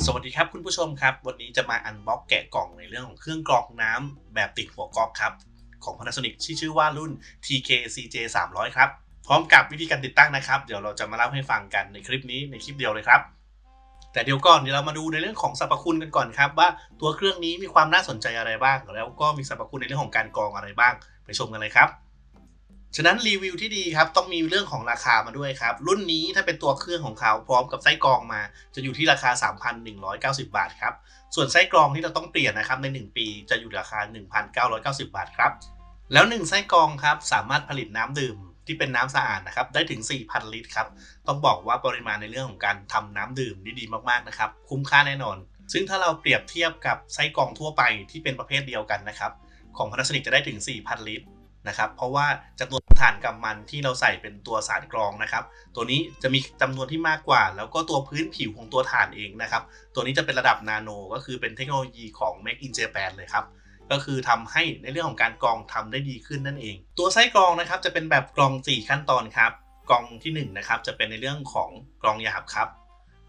สวัสดีครับคุณผู้ชมครับ วันนี้จะมาอันบ็อกแกะกล่องในเรื่องของเครื่องกรองน้ำแบบติดหัวก๊อกครับของ Panasonic ที่ชื่อว่ารุ่น TKCJ 300ครับ พร้อมกับวิธีการติดตั้งนะครับ เดี๋ยวเราจะมาเล่าให้ฟังกันในคลิปนี้ในคลิปเดียวเลยครับ แต่เดี๋ยวก่อนเดี๋ยวเรามาดูในเรื่องของสรรพคุณกันก่อนครับ ว่าตัวเครื่องนี้มีความน่าสนใจอะไรบ้าง แล้วก็มีสรรพคุณในเรื่องของการกรองอะไรบ้าง ไปชมกันเลยครับ ฉะนั้นรีวิวที่ดีครับต้องมีเรื่องของราคามาด้วยครับ รุ่นนี้ถ้าเป็นตัวเครื่องของเขาพร้อมกับไส้กรองมา จะอยู่ที่ราคา 3,190 บาทครับ ส่วนไส้กรองที่เราต้องเปลี่ยนนะครับใน 1 ปีจะอยู่ราคา 1,990 บาทครับ แล้ว 1 ไส้กรองครับสามารถผลิตน้ำดื่มที่เป็นน้ำสะอาดนะครับได้ถึง 4,000 ลิตรครับต้องบอกว่าปริมาณในเรื่องของการทำน้ำดื่มนี่ดีมากๆนะครับคุ้มค่าแน่นอน ซึ่งถ้าเราเปรียบเทียบกับไส้กรองทั่วไปที่เป็นประเภทเดียวกันนะครับของ Panasonic จะได้ถึง 4,000 ลิตร นะครับ เพราะว่าจำนวนถ่านกำมันที่เราใส่เป็นตัวสารกรองนะครับ ตัวนี้จะมีจำนวนที่มากกว่า แล้วก็ตัวพื้นผิวของตัวถ่านเองนะครับ ตัวนี้จะเป็นระดับนาโน ก็คือเป็นเทคโนโลยีของ Make in Japan เลยครับก็คือทำให้ในเรื่องของการกรองทำได้ดีขึ้นนั่นเอง ตัวไส้กรองนะครับจะเป็นแบบกรอง 4 ขั้นตอนครับกรองที่1นะครับจะเป็นในเรื่องของกรองหยาบครับ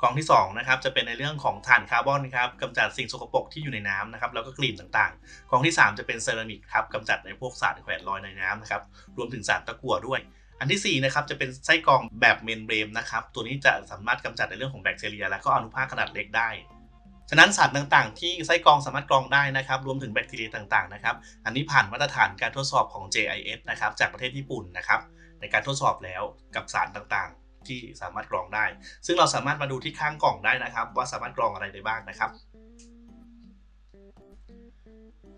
กองที่2นะครับจะเป็นในเรื่องของถ่านคาร์บอนครับกำจัดสิ่งสกปรกที่อยู่ในน้ำนะครับแล้วก็กลิ่นต่างๆ กองที่ 3 จะเป็นเซรามิกครับกำจัดในพวกสารแขวนลอยในน้ำนะครับรวมถึงสารตะกั่วด้วย อันที่4นะครับจะเป็นไส้กรองแบบเมนเบรมนะครับตัวนี้จะสามารถกำจัดในเรื่องของแบคทีเรีย และก็อนุภาคขนาดเล็กได้ฉะนั้นสารต่างๆ ที่ไส้กรองสามารถกรองได้นะครับ รวมถึงแบคทีเรียต่างๆนะครับ อันนี้ผ่านมาตรฐานการทดสอบของ JIS นะครับจากประเทศญี่ปุ่นนะครับในการทดสอบแล้วกับสารต่างๆ ที่สามารถกรองได้ ซึ่งเราสามารถมาดูที่ข้างกล่องได้นะครับ ว่าสามารถกรองอะไรได้บ้างนะครับ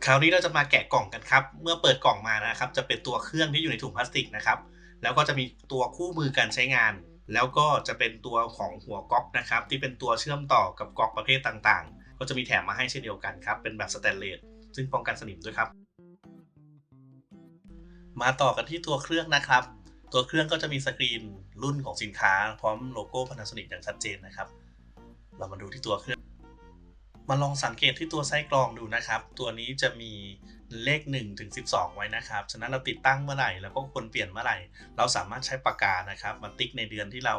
คราวนี้เราจะมาแกะกล่องกันครับ เมื่อเปิดกล่องมานะครับ จะเป็นตัวเครื่องที่อยู่ในถุงพลาสติกนะครับ แล้วก็จะมีตัวคู่มือการใช้งาน แล้วก็จะเป็นตัวของหัวก๊อกนะครับ ที่เป็นตัวเชื่อมต่อกับก๊อกประเภทต่างๆ ก็จะมีแถมมาให้เช่นเดียวกันครับ เป็นแบบสแตนเลส ซึ่งป้องกันสนิมด้วยครับ มาต่อกันที่ตัวเครื่องนะครับ ตัวเครื่องก็จะมีสกรีนรุ่นของสินค้า พร้อมโลโก้ Panasonic อย่างชัดเจนนะครับ เรามาดูที่ตัวเครื่อง มาลองสังเกตที่ตัวไส้กรองดูนะครับ ตัวนี้จะมีเลข1ถึง12 ไว้นะครับ ฉะนั้นเราติดตั้งเมื่อไหร่แล้วก็ควรเปลี่ยนเมื่อไหร่ เราสามารถใช้ปากกานะครับมาติ๊กในเดือนที่เรา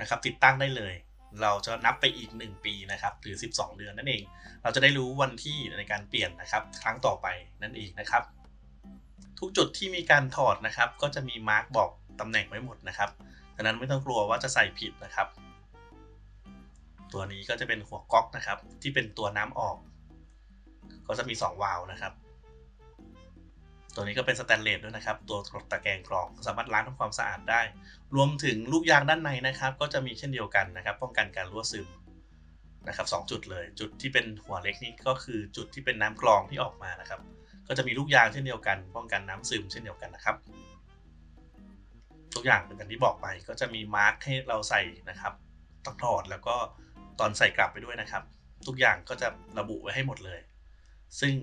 นะครับติดตั้งได้เลย เราจะนับไปอีก 1 ปีนะครับหรือ 12 เดือนนั่นเอง เราจะได้รู้วันที่ในการเปลี่ยนนะครับ ครั้งต่อไปนั่นเองนะครับ ทุกจุดที่มีการถอดนะครับ ก็จะมีมาร์กบอกตำแหน่งไว้หมดนะครับดังนั้นไม่ต้องกลัวว่าจะใส่ผิดนะครับ ตัวนี้ก็จะเป็นหัวก๊อกนะครับ ที่เป็นตัวน้ำออก ก็จะมี 2 วาล์วนะครับ ตัวนี้ก็เป็นสแตนเลสด้วยนะครับ ตัวตะแกรงกรองสามารถล้างทำความสะอาดได้ รวมถึงลูกยางด้านในนะครับ ก็จะมีเช่นเดียวกันนะครับ ป้องกันการรั่วซึมนะครับสจุดเลย จุดที่เป็นหัวเล็กนี่ก็คือจุดที่เป็นน้ำกรองที่ออกมานะครับ ก็จะมีลูกยางเช่นเดียวกัน ป้องกันน้ำซึมเช่นเดียวกันนะครับ ทุกอย่างเป็นอย่างที่บอกไปก็จะมีมาร์กให้เราใส่นะครับต้องถอดแล้วก็ตอนใส่กลับไปด้วยนะครับ ทุกอย่างก็จะระบุไว้ให้หมดเลย ซึ่ง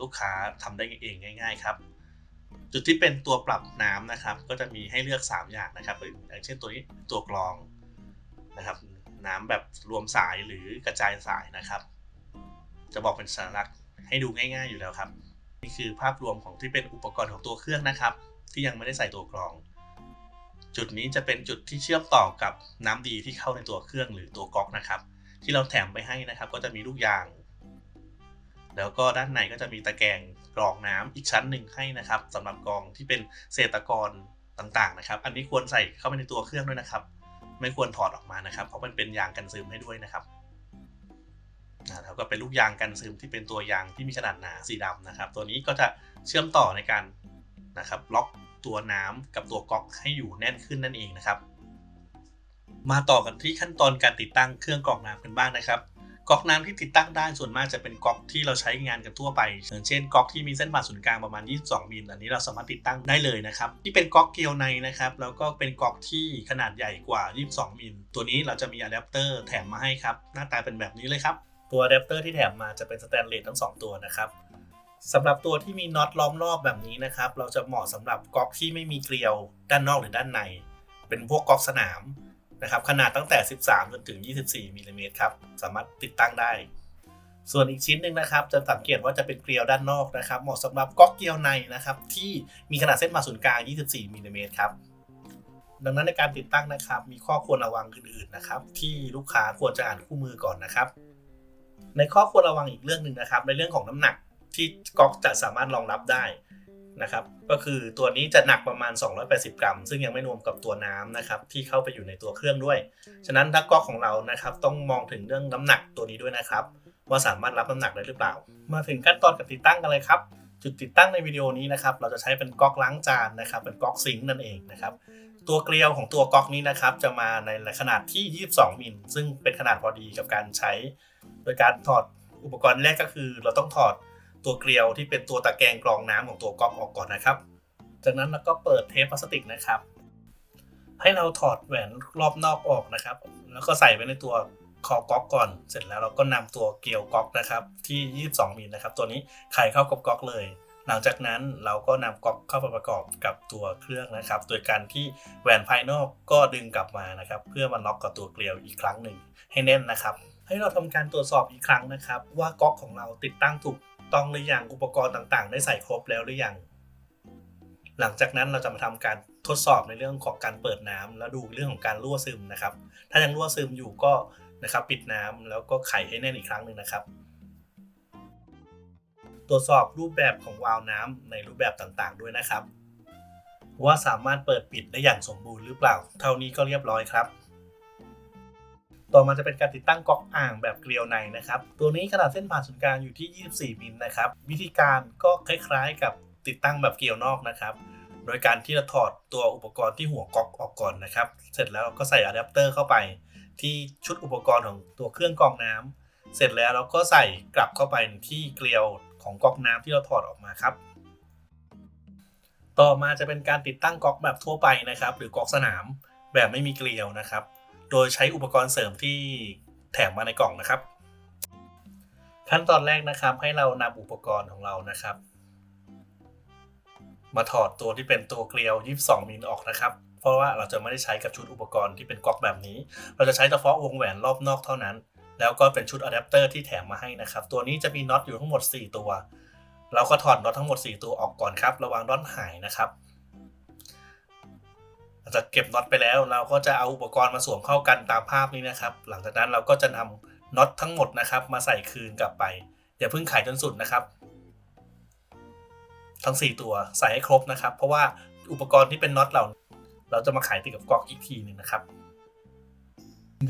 ลูกค้าทำได้เองง่าย ๆ ครับจุดที่เป็นตัวปรับน้ำนะครับ ก็จะมีให้เลือก 3 อย่างนะครับอย่างเช่นตัวนี้ตัวกรองนะครับ น้ำแบบรวมสายหรือกระจายสายนะครับ จะบอกเป็นสัญลักษณ์ให้ดูง่าย ๆอยู่แล้วครับ นี่คือภาพรวมของที่เป็นอุปกรณ์ของตัวเครื่องนะครับ ที่ยังไม่ได้ใส่ตัวกรอง จุดนี้จะเป็นจุดที่เชื่อมต่อกับน้ำดีที่เข้าในตัวเครื่องหรือตัวก๊อกนะครับ ที่เราแถมไปให้นะครับ ก็จะมีลูกยาง แล้วก็ด้านในก็จะมีตะแกรงกรองน้ำอีกชั้นหนึ่งให้นะครับสำหรับกรองที่เป็นเศษตะกอนต่างๆนะครับ อันนี้ควรใส่เข้าไปในตัวเครื่องด้วยนะครับ ไม่ควรถอดออกมานะครับ เพราะมันเป็นยางกันซึมให้ด้วยนะครับ นะแล้วก็เป็นลูกยางกันซึมที่เป็นตัวยางที่มีขนาดหนาสีดำนะครับ ตัวนี้ก็จะเชื่อมต่อในการนะครับล็อกตัวน้ำกับตัวก๊อกให้อยู่แน่นขึ้นนั่นเองนะครับ มาต่อกันที่ขั้นตอนการติดตั้งเครื่องกรองน้ำกันบ้างนะครับก๊อกน้ำที่ติดตั้งได้ส่วนมากจะเป็นก๊อกที่เราใช้งานกันทั่วไปอย่างเช่นก๊อกที่มีเส้นผ่าศูนย์กลางประมาณ 22 มิลอันนี้เราสามารถติดตั้งได้เลยนะครับที่เป็นก๊อกเกลียวในนะครับแล้วก็เป็นก๊อกที่ขนาดใหญ่กว่า 22 มิลตัวนี้เราจะมีอะแดปเตอร์แถมมาให้ครับหน้าตาเป็นแบบนี้เลยครับ ตัวอะแดปเตอร์ที่แถมมาจะเป็นสแตนเลสทั้ง 2 ตัวนะครับสำหรับตัวที่มีน็อตล้อมรอบแบบนี้นะครับ เราจะเหมาะสำหรับก๊อกที่ไม่มีเกลียวด้านนอกหรือด้านใน เป็นพวกก๊อกสนามนะครับ ขนาดตั้งแต่ 13จนถึง 24มิลลิเมตรครับ สามารถติดตั้งได้ ส่วนอีกชิ้นหนึ่งนะครับ จะสังเกตว่าจะเป็นเกลียวด้านนอกนะครับ เหมาะสำหรับก๊อกเกลียวในนะครับ ที่มีขนาดเส้นผ่าศูนย์กลาง 24มิลลิเมตรครับ ดังนั้นในการติดตั้งนะครับ มีข้อควรระวังอื่นๆนะครับ ที่ลูกค้าควรจะอ่านคู่มือก่อนนะครับ ในข้อควรระวังอีกเรื่องหนึ่งนะครับ ในเรื่องของน้ำหนักที่ก๊อกจะสามารถรองรับได้นะครับ ก็คือตัวนี้จะหนักประมาณ 280 กรัม ซึ่งยังไม่รวมกับตัวน้ำนะครับที่เข้าไปอยู่ในตัวเครื่องด้วย ฉะนั้นถ้าก๊อกของเรานะครับต้องมองถึงเรื่องน้ำหนักตัวนี้ด้วยนะครับ ว่าสามารถรับน้ำหนักได้หรือเปล่า มาถึงขั้นตอนการติดตั้งกันเลยครับ จุดติดตั้งในวิดีโอนี้นะครับเราจะใช้เป็นก๊อกล้างจานนะครับ เป็นก๊อกซิงค์นั่นเองนะครับตัวเกลียวของตัวก๊อกนี้นะครับจะมาในขนาดที่ 22 มิล ซึ่งเป็นขนาดพอดีกับการใช้ โดยการถอดอุปกรณ์แรกก็คือ เราต้องถอดตัวเกลียวที่เป็นตัวตะแกรงกรองน้ำของตัวก๊อกออกก่อนนะครับ จากนั้นเราก็เปิดเทปพลาสติกนะครับ ให้เราถอดแหวนรอบนอกออกนะครับ แล้วก็ใส่ไว้ในตัวคอก๊อกก่อน เสร็จแล้วเราก็นำตัวเกลียวก๊อกนะครับ ที่ 22มิลนะครับ ตัวนี้ไขเข้ากับก๊อกเลย หลังจากนั้นเราก็นำก๊อกเข้าไปประกอบกับตัวเครื่องนะครับ โดยการที่แหวนภายนอกก็ดึงกลับมานะครับ เพื่อมาล็อกกับตัวเกลียวอีกครั้งหนึ่งให้แน่นนะครับ ให้เราทำการตรวจสอบอีกครั้งนะครับ ว่าก๊อกของเราติดตั้งถูกต้องหรือยังอุปกรณ์ต่างๆ ได้ใส่ครบแล้วหรือยังหลังจากนั้นเราจะมาทำการทดสอบในเรื่องของการเปิดน้ำแล้วดูเรื่องของการรั่วซึมนะครับ ถ้ายังรั่วซึมอยู่ก็นะครับปิดน้ำแล้วก็ไขให้แน่นอีกครั้งหนึ่งนะครับ ตรวจสอบรูปแบบของวาล์วน้ำในรูปแบบต่างๆ ด้วยนะครับ ว่าสามารถเปิดปิดได้อย่างสมบูรณ์หรือเปล่า เท่านี้ก็เรียบร้อยครับ ต่อมาจะเป็นการติดตั้งก๊อกอ่างแบบเกลียวในนะครับ ตัวนี้ขนาดเส้นผ่านศูนย์กลางอยู่ที่ 24มิลนะครับ วิธีการก็คล้ายๆ กับติดตั้งแบบเกลียวนอกนะครับโดยการที่เราถอดตัวอุปกรณ์ที่หัวก๊อกออกก่อนนะครับ เสร็จแล้วเราก็ใส่อะแดปเตอร์เข้าไป ที่ชุดอุปกรณ์ของตัวเครื่องกรองน้ำเสร็จแล้วเราก็ใส่กลับเข้าไปที่เกลียว ของก๊อกน้ำที่เราถอดออกมาครับ ต่อมาจะเป็นการติดตั้งก๊อกแบบทั่วไปนะครับ หรือก๊อกสนามแบบไม่มีเกลียวนะครับ โดยใช้อุปกรณ์เสริมที่แถมมาในกล่องนะครับ ขั้นตอนแรกนะครับให้เรานำอุปกรณ์ของเรานะครับ มาถอดตัวที่เป็นตัวเกลียว 22 มิลออกนะครับเพราะว่าเราจะไม่ได้ใช้กับชุดอุปกรณ์ที่เป็นก๊อกแบบนี้ เราจะใช้เฉพาะวงแหวนรอบนอกเท่านั้น แล้วก็เป็นชุดอะแดปเตอร์ที่แถมมาให้นะครับ ตัวนี้จะมีน็อตอยู่ทั้งหมด 4 ตัว เราก็ถอดน็อตทั้งหมด 4 ตัวออกก่อนครับ ระวังน็อตหายนะครับหลังจากเก็บน็อตไปแล้วเราก็จะเอาอุปกรณ์มาสวมเข้ากันตามภาพนี้นะครับ หลังจากนั้นเราก็จะนำน็อตทั้งหมดนะครับ มาใส่คืนกลับไปอย่าเพิ่งไขจนสุดนะครับ ทั้ง 4 ตัวใส่ให้ครบนะครับ เพราะว่าอุปกรณ์ที่เป็นน็อตเรา เราจะมาไขติดกับกอกอีกทีหนึ่งนะครับ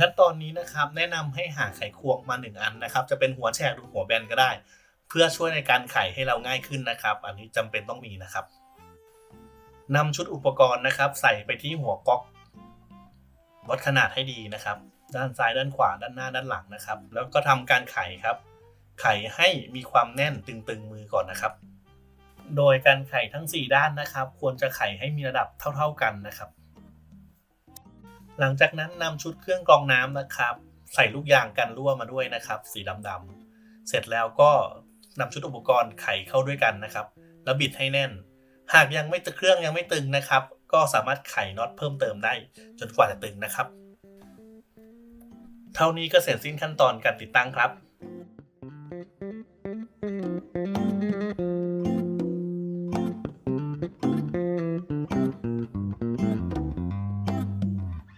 ขั้นตอนนี้นะครับแนะนำให้หาไขควงมาหนึ่งอันนะครับจะเป็นหัวแฉกหรือหัวแบนก็ได้ เพื่อช่วยในการไขให้เราง่ายขึ้นนะครับ อันนี้จำเป็นต้องมีนะครับนำชุดอุปกรณ์นะครับ ใส่ไปที่หัวก๊อกวัดขนาดให้ดีนะครับ ด้านซ้ายด้านขวาด้านหน้าด้านหลังนะครับ แล้วก็ทำการไขครับ ไขให้มีความแน่นตึงๆมือก่อนนะครับ โดยการไขทั้ง 4 ด้านนะครับ ควรจะไขให้มีระดับเท่า ๆกันนะครับ หลังจากนั้นนำชุดเครื่องกรองน้ำนะครับ ใส่ลูกยางกันรั่วมาด้วยนะครับ สีดำๆเสร็จแล้วก็นำชุดอุปกรณ์ไขเข้าด้วยกันนะครับ แล้วบิดให้แน่น หากยังไม่เครื่องยังไม่ตึงนะครับ ก็สามารถไขน็อตเพิ่มเติมได้ จนกว่าจะตึงนะครับ เท่านี้ก็เสร็จสิ้นขั้นตอนการติดตั้งครับ